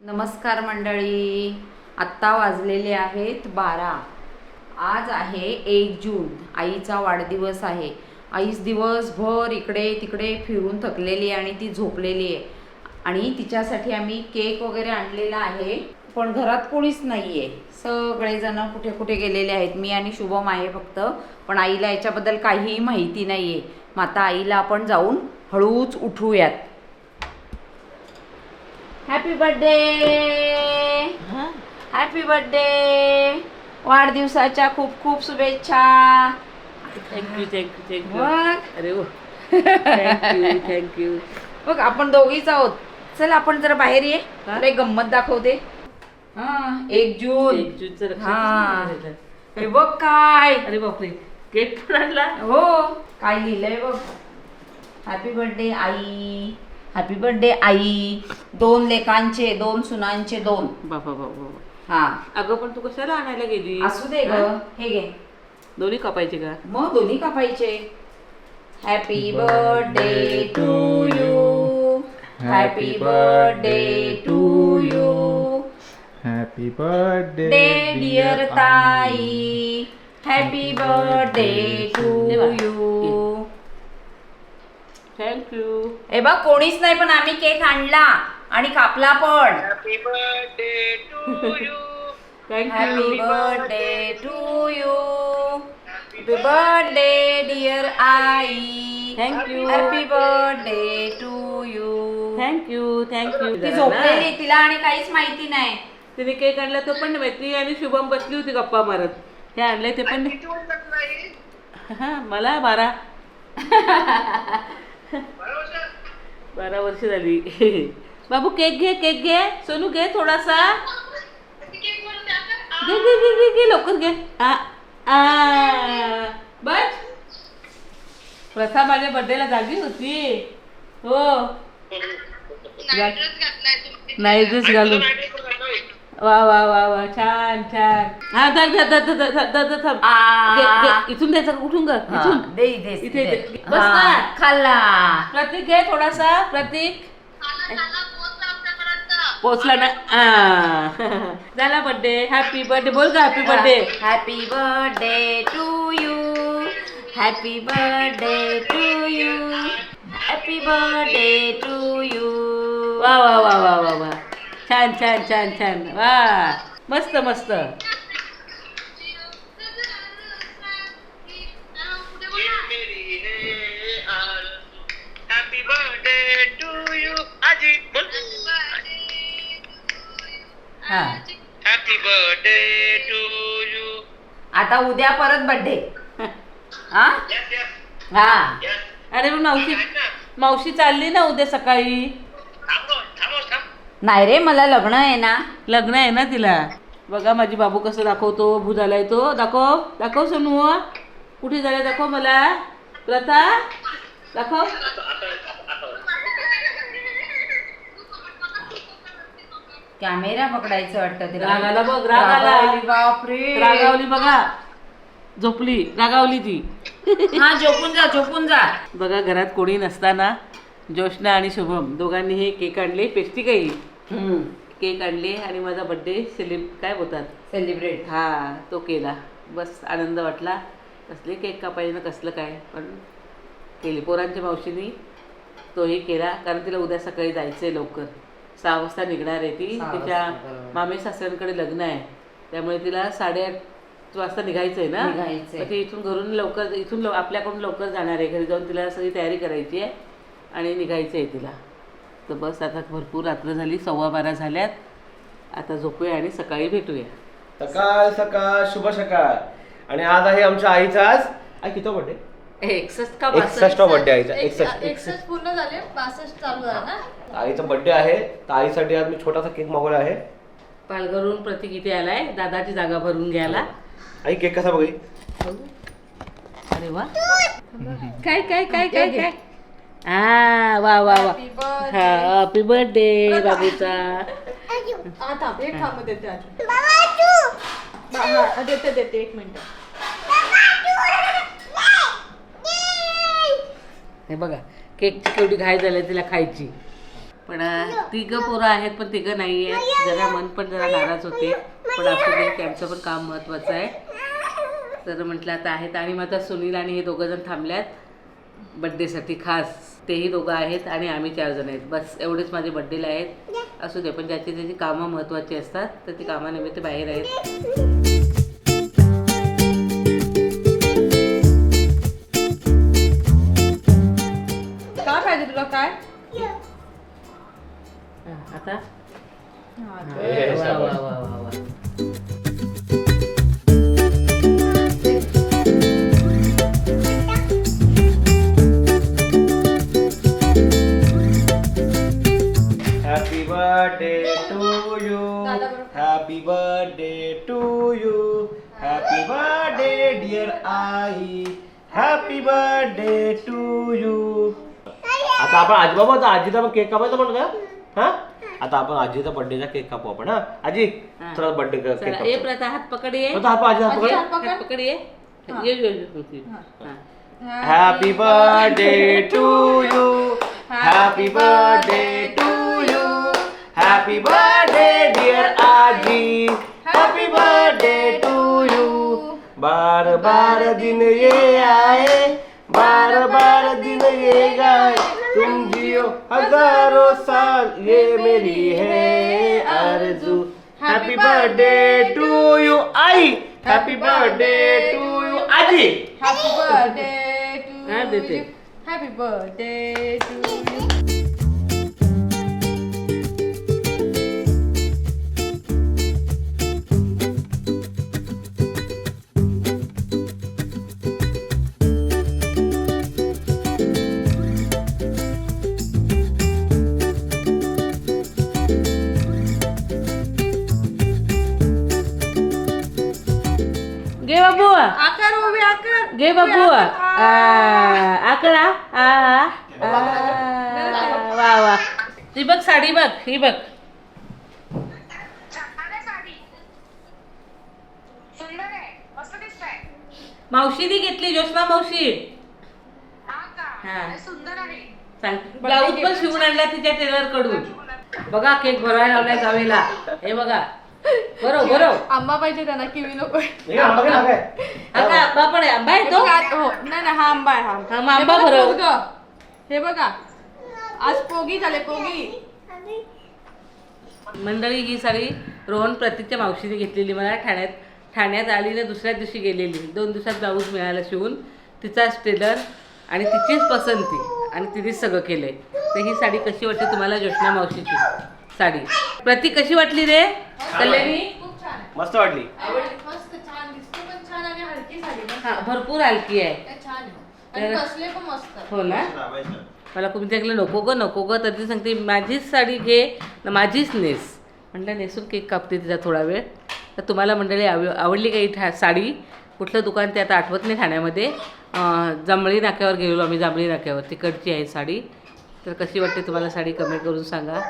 नमस्कार मंडळी. आत्ता वाजलेले आहेत बारा. आज आहे एक जून. आईचा वाढदिवस आहे. आईच दिवसभर इकडे तिकडे फिरून थकलेली आहे आणि ती झोपलेली आहे. आणि तिच्यासाठी आम्ही केक वगैरे आणलेला आहे. पण घरात कोणीच नाही आहे सगळेजण कुठे कुठे गेलेले आहेत. मी आणि शुभम आहे फक्त. पण आईला याच्याबद्दल काहीही माहिती नाही आहे मग आता आईला आपण जाऊन हळूच उठूयात. हॅपी बर्थडे हॅपी बर्थडे वाढदिवसाच्या खूप खूप शुभेच्छा. थँक्यू थँक्यू थँक्यू मग? अरे हो थँक्यू बघ आपण दोघीच आहोत. चल आपण जरा बाहेर ये. एक गंमत दाखवते. हा एक जून. एक जूनचं हा. नाही राहिलं. हे बघ काय. अरे बापरे. केक पण आणला? हो काय लिहिलंय बघ. हॅपी बर्थडे आई. हॅपी बर्थडे आई. दोन लेकांचे दोन सुनांचे दोन. बाबा बाबा हा. अगं पण तू कशाला आणायला गेली? असू दे ग. हा? घे. दोन्ही कापायचे का? मग दोन्ही कापायचे. Happy birthday to you happy birthday to you happy birthday dear ताई happy birthday to you thank you हे बघ कोणीच नाही पण आम्ही केक आणला आणि कापला पण. Happy thank you birthday to you happy birthday dear I Thank you. Happy birthday to you thank you thank you ती झोपलेली तिला आणि काहीच माहिती नाही. तिने केक आणला तो पण ती आणि शुभम बसली होती गप्पा मारत. हे आणले ते पण नाही. हा मला बारा. बारा वर्ष झाली. बाबू केक घे केक घे. सोनू घे थोडासा. घे घे घे घे घे लवकर घे. आ आ. बस. प्रथा माझ्या बर्थडेला जागी होती. हो. नाही ड्रेस घालून वा वा वा वा छान छान हा धर धर धर धर धर धर धर थांब. आ. घे, घे. इथून द्यायचं का? कुठून ग इथून दे दे इथे दे. बस हा, ना. खाल्ला प्रतीक घे थोडासा प्रतीक पोचला ना आ. झाला बर्थडे हॅपी बर्थडे बोल का happy birthday happy birthday to you happy birthday to you happy birthday to you वा वा वा वा वा वा छान छान छान छान. वा मस्त मस्त. हा. आता उद्या परत बर्थडे हा? हा. अरे मग मावशी मावशी चालली ना उद्या सकाळी? नाही रे मला लग्न आहे ना. लग्न आहे ना तिला? बघा माझी बाबू कसं दाखवतो भू झालाय तो. दाखव दाखव सोनू. कुठे झालाय दाखव मला. प्रथा दाखव. कॅमेरा पकडायचं वाटतं तिला. राग आला बघ, राग आला. रागावली, बापरे. रागावली बघा. झोपली रागावली ती. हा झोपून जा झोपून जा. बघा घरात कोणी नसताना जोशना आणि शुभम दोघांनी हे केक आणले पेस्टी काही केक आणले आणि माझा बड्डे सेलिब काय बोलतात? सेलिब्रेट हा तो केला. बस आनंद वाटला. कसले केक कापायचे ना कसलं काय? पण केली. पोरांच्या मावशीनी तोही केला. कारण तिला उद्या सकाळी जायचं आहे लवकर. सहा वाजता निघणार आहे ती. तिच्या. मामे सासऱ्यांकडे लग्न आहे. त्यामुळे तिला साडेआठ वाजता निघायचं आहे ना ती इथून घरून लवकर इथून लव- आपल्याकडून लवकर जाणार आहे. घरी जाऊन तिला सगळी तयारी करायची आहे आणि निघायचं आहे तिला. तर बस आता भरपूर रात्र झाली सव्वा बारा झाल्यात. आता झोपूया आणि सकाळी भेटूया. सकाळ सकाळ शुभ सकाळ. आणि आज आहे आमच्या आईचा आज आई किती बर्थडे एकसष्ट का एकसष्ट बर्थडे आईचा एकसष्ट. एकसष्ट पूर्ण झाले पासष्ट चालू झाला ना? आईचा बर्थडे आहे तर आईसाठी आज मी छोटासा केक मागवला आहे. पालघरहून प्रतीक इथे आलाय दादाची जागा भरून घ्यायला. आई केक कसा बघी? अरे वा. काय काय काय काय काय? हा वा वा वा. हा हॅपी बर्थडे बाबूचा. हा. थांब एक थांब देते हा, देते देते एक मिनिट. हे बघा केकची केवढी घाई झाली तिला खायची. पण अं, तिघं पोरं आहेत पण तिघं नाही आहेत जरा मन पण जरा नाराज होते. पण असू दे त्यांचं पण काम महत्त्वाचं आहे. तर म्हटलं आता आहेत आणि मग आता सुनील आणि हे दोघं जण थांबल्यात. बड्डेसाठी खास. तेही दोघं आहेत आणि आम्ही चार जण आहेत बस एवढेच माझे बड्डेला आहेत असू दे पण ज्याची त्याची कामं महत्त्वाची असतात तर ती कामानिमित्त बाहेर आहेत काय पाहिजे तुला काय हा, आता हा, वा, वा. वा, वा, वा. डिअर आई हॅपी बर्थडे टू यू आता आपण आजी बाबा आता आजीचा पण केक कापायचा म्हणतो का? हा? आता आपण आजीचा बर्थडेचा केक कापू आपण हा? आजी हा. चला बर्थडे केक चला ए कापू प्रथा हात पकड. ये आता आपण आजी हात पकड. हात पकड. हात पकड ये ये, ये, ये. हा. Happy birthday to you happy birthday to you happy birthday बार दिन ये आए बार बार दिन ये गाए। तुम जियो हजारों साल ये मेरी है आरज़ू। हैप्पी बर्थडे टू यू आई। हैप्पी बर्थडे टू यू आजी। हॅपी बर्थडे टू देते. You happy birthday to you घे बाबू आकडा आ, आ, वा वा ही बघ साडी बघ ही बघ सुंदर आहे मस्त दिसतंय मावशीने घेतली जोशना मावशी हा हा. ब्लाऊज पण शिवून आणला तिच्या टेलरकडून. बघा केक भरायला लावलाय जावेला. हे बघा. बरो बरो. आंबा पाहिजे त्यांना किवी नको. हे आंबा काय काय? आता आंबा पण आहे? आंबा आहे हे तो? हो नाही नाही हा आंबा आहे हा हा, मग आंबा हे बघा भरव. पोरगं. हे बघा. आज पोगी झाले पोगी. मंडळी ही साडी रोहन प्रतीकच्या मावशीने घेतलेली मला ठाण्यात. ठाण्यात आली ना दुसऱ्या दिवशी गेलेली. दोन दिवसात ब्लाऊज मिळाला शिवून. तिचाच टेलर आणि तिचीच पसंती. आणि तिनेच सगळं केलंय. तर ही साडी कशी वाटते तुम्हाला जोशना मावशीची? साडी. प्रतीक कशी वाटली रे? कल्याणी? खूप छान आहे. मस्त वाटली. मस्त छान दिसते पण छान आणि हलकी साडी मस्त हा भरपूर हलकी आहे. आहे. छान आहे. आणि तर- कसले पण मस्त. हो ना? मला कोणती ऐकलं नको ग नको ग. तर ती सांगते माझीच साडी घे न माझीच नेस. म्हटलं नेसून केक कापते तिचा थोडा वेळ. तर तुम्हाला मंडळी आव आवडली काही ठा साडी? कुठलं दुकान ते आता आठवत नाही ठाण्यामध्ये. अं, जांभळी नाक्यावर गेलेलो आम्ही जांभळी नाक्यावर. तिकडची आहे साडी. तर कशी वाटते तुम्हाला साडी? कमेंट करून सांगा.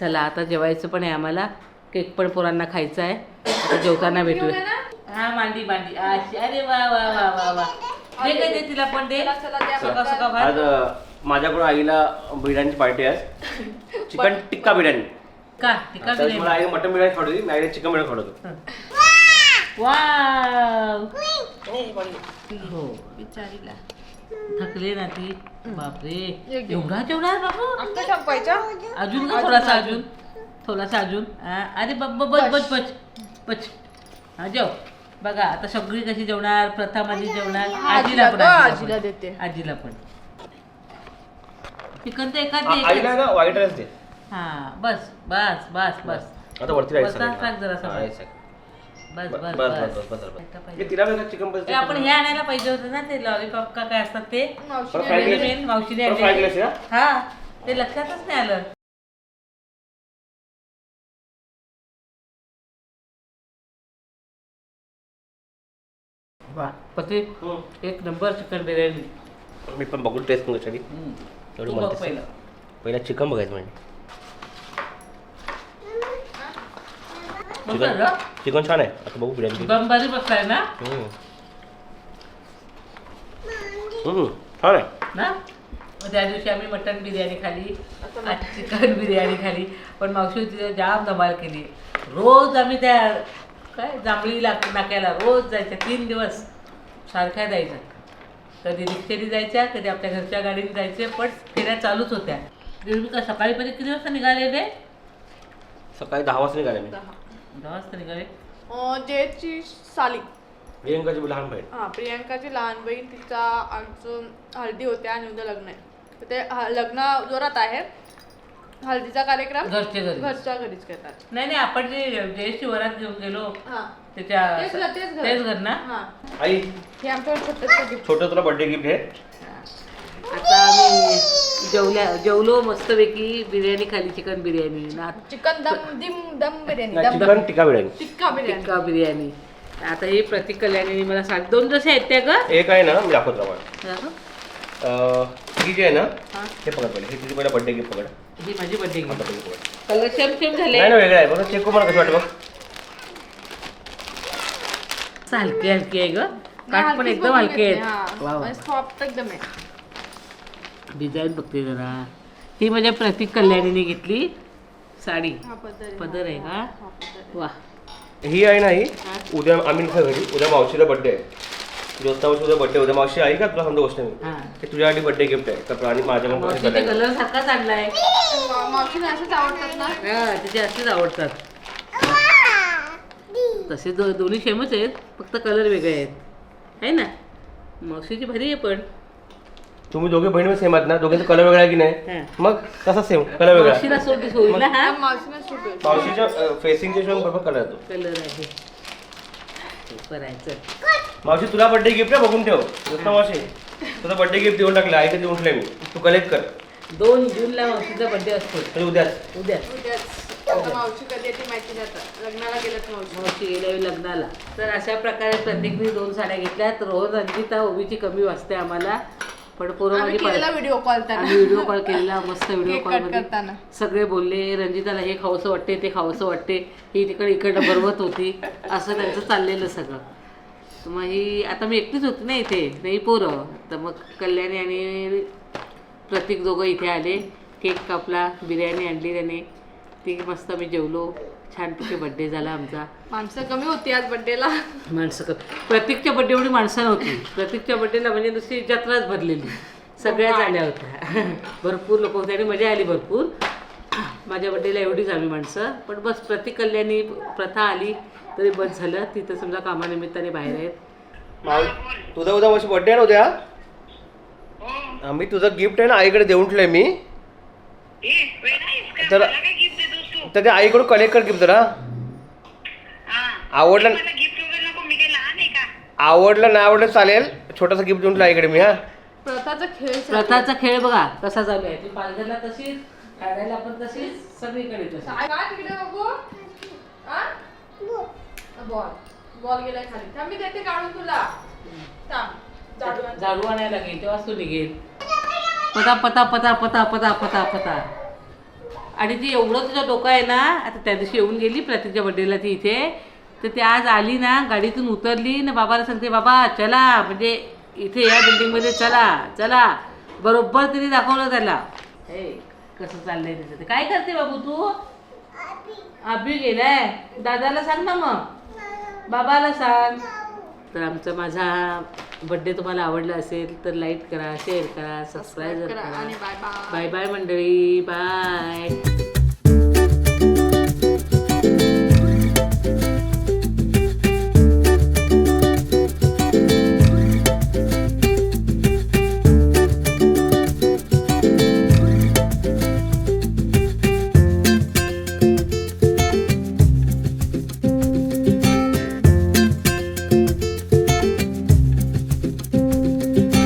चला आता जेवायचं पण आहे आम्हाला. केक पण पोरांना खायचा आहे. आता जेवताना भेटूया. हा मांडी मांडी. अशी. अरे वा वा वा वा वा. दे काय दे तिला पण दे. चला, चला, द्या सुका सुका भात आज अ, माझ्याकडून आईला बिर्याणीची पार्टी आहे. चिकन टिक्का बिर्याणी. का? टिका तर मला आईने मटन बिर्याणी होती मी आईने चिकन बिर्याणी होतो. वाव. हो बिचारीला थकले ना ती. बापरे. एवढा आता संपायचा अजून का थोडासा अजून? थोडासा अजून? हा, अरे बब बच बच बच बच हा जेव. बघा आता सगळी कशी जेवणार? प्रथा माझी जेवणार? आजीला पण गं, आजीला आजीला पण. देते. आजीला पण. चिकन तर एखाद आ- आईला ना व्हाईट राईस दे. हा बस बस बस बस. आता वरती राईस वरचा टाक जरासा. बस बस बस बस बस बस. पाहिजे. हे तिला वेगळं चिकन बस ए, आपण हे आणायला पाहिजे होतं ना ते लॉलीपॉप का काय असतात ते? मावशीने? मेन आणलेले. हा ते लक्षातच नाही आलं. वा. पती हम्म. एक नंबर चिकन बिर्याणी मी पण बघून टेस्ट करू एवढी तू बघ म्हणतेस पहिलं. पहिला चिकन बघायचं म्हणजे झालं? चिकन छान आहे. आता बघू बिर्याणी भारी बसलाय ना? हम्म. हम्म, छान आहे. ना? त्या दिवशी आम्ही मटन बिर्याणी खाली चिकन बिर्याणी खाली. पण मावशी तिथे जाम धमाल केली. रोज आम्ही त्या काय? जांभळी लाग नाक्याला रोज जायच्या तीन दिवस. सारख्या जायच्या. कधी रिक्षेने जायच्या कधी आपल्या घरच्या गाडीने जायचे पण फेऱ्या चालूच होत्या. का सकाळीपर्यंत किती वाजता निघालेले? सकाळी दहा वाजता निघाले अं, जयची साली. प्रियंकाची लहान बहीण. हा प्रियांकाची लहान बहीण तिचा आज हळदी होते आणि उद्या लग्न आहे. तर ते ह- लग्न जोरात आहे. हळदीचा कार्यक्रम घरचे. घरी घरच्या घरीच करतात नाही नाही आपण जे जयेश वरात घेऊन गेलो हा. त्याच्या तेच घर, तेच घर. तेच घर ना? हा. आई. हे आमचं छोटंसं gift. छोटं तुला बर्थडे गिफ्ट आहे? आता आम्ही जेवल्या जेवलो मस्तपैकी बिर्याणी खाली चिकन बिर्याणी ना चिकन दम दिम दम बिर्याणी दम चिकन टिक्का बिर्याणी. टिक्का बिर्याणी. टिक्का बिर्याणी. आता ही प्रतीक कल्याणीने मला सांग दोन जसे आहेत त्या ग? एक आहे ना मी दाखवतो अं, ही जी आहे ना हे? पकड पहिले. हे तिथे पहिला बर्थडे गिफ्ट पकड. ही माझी birthday gift. Colour same same झाले. नाही ना वेगळं आहे. बघा चेक करू मला कसं वाटतं बघ. हलके हलके आहे ग. काठ पण एकदम हलके आहेत. वा वा. सॉफ्ट एकदम आहे. डिझाईन बघते जरा. ही माझ्या प्रतीक कल्याणीने घेतली. साडी. हा पदर. पदर आहे का? वा. ही आहे ना ही? उद्या आम्ही घरी उद्या मावशीला बर्थडे आहे. ज्योत्ना मावशी उद्या बर्थडे उद्या मावशी आई का? तुला समजा गोष्ट मी. हा. हे तुझ्यासाठी बर्थडे गिफ्ट आहे. तर आणि माझ्या ते कलर सारखाच आणलाय. मा- मावशीला असंच आवडतात ना? हा तिचे असेच आवडतात. तसे दो दोन्ही सेमच आहेत. फक्त कलर वेगळे आहेत. आहे ना? मावशीची भारी आहे पण. तुम्ही दोघे बहिणी सेम आहेत ना? दोघांचा कलर वेगळा आहे की नाही. मग तसा सेम कलर वेगळा. आहे. मावशीला सोड होईल ना हा? मावशीला सूट होईल. मावशीच्या फेसिंगच्या हिशोबाने बरोबर कलर येतो. कलर आहे. सुपर आहे चल. मावशी तुला बर्थडे गिफ्ट आहे बघून ठेव. ज्योत्ना मावशी? तुझा बर्थडे गिफ्ट देऊन टाकलं आईकडे देऊन ठेवलं मी. तू कलेक्ट कर. दोन जूनला मावशीचा बर्थडे असतो. म्हणजे उद्याच. उद्या उद्याच. आता मावशी कधी येते माहिती जातात लग्नाला गेल्यात मावशी. मावशी गेल्यावेळी लग्नाला. तर अशा प्रकारे प्रत्येकने दोन साड्या घेतल्यात. रोज रंजिता ओबीची कमी वाजते आम्हाला. पण पोरं आम्ही माझी केलेला पा- व्हिडिओ कॉल त्यांना. आम्ही व्हिडिओ कॉल केलेला मस्त व्हिडिओ कॉलमध्ये. करताना. सगळे बोलले रंजिताला हे खावंसं वाटते ते खावंसं वाटते. ही तिकडे इकडं भरवत होती. असं त्यांचं चाललेलं सगळं. तर मग ही आता मी एकटीच होती ना इथे नाही पोरं. तर मग कल्याणी आणि प्रतीक दोघं इथे आले केक कापला बिर्याणी आणली त्याने. ती मस्त मी जेवलो. छानपैकी बड्डे झाला आमचा. माणसं कमी होती आज बर्थडेला माणसं क- प्रत्येकच्या बड्डे एवढी माणसं नव्हती. प्रत्येकच्या बड्डेला म्हणजे नुसती जत्राच भरलेली. सगळ्याच आल्या होत्या. भरपूर लोक होते आणि मजा आली भरपूर. माझ्या बड्डेला एवढीच आम्ही माणसं. पण बस प्रतीक कल्याणी प्रथा आली तरी बस झालं. तिथं समजा कामानिमित्ताने बाहेर आहेत. तुझा उद्या मावशी बर्थडे आहे ना उद्या? आम्ही तुझं गिफ्ट आहे ना आईकडे देऊन ठेवलंय मी. तर तर ते आईकडून कलेक्ट कर गिफ्ट जरा. हा. आवडलं मला गिफ्ट वगैरे नको मी काय लहान आहे का? आवडलं नाही आवडलं चालेल. छोटासा गिफ्ट देऊन ठेवलं आईकडे मी हा. प्रथाचा खेळ. प्रथाचा खेळ बघा कसा चालू आहे. ती पालघरला तशीच ठाण्याला पण तशीच सगळीकडे तशीच. काय काय तिकडे बघू? आ? बॉल. बॉल गेलाय खाली. थांब मी देते काढून तुला. थांब. झाडू आण. झाडू आणायला लागेल तेव्हाच तू निघेल. पता पता पता पता पता पता पता. आणि ती एवढं तुझं डोकं आहे ना आता त्या दिवशी येऊन गेली प्रतीकच्या बड्डेला ती इथे. तर ती आज आली ना गाडीतून उतरली ना बाबाला सांगते बाबा चला म्हणजे इथे या बिल्डिंगमध्ये चला चला. बरोबर तिने दाखवलं त्याला. हे कसं चाललंय तिचं ते काय करते बाबू तू? अभि गेलाय. दादाला सांग ना मग. बाबाला सांग. तर आमचा माझा बड्डे तुम्हाला आवडला असेल तर लाईक करा शेअर करा सबस्क्राईब करा करा. आणि बाय बाय बाय बाय मंडळी बाय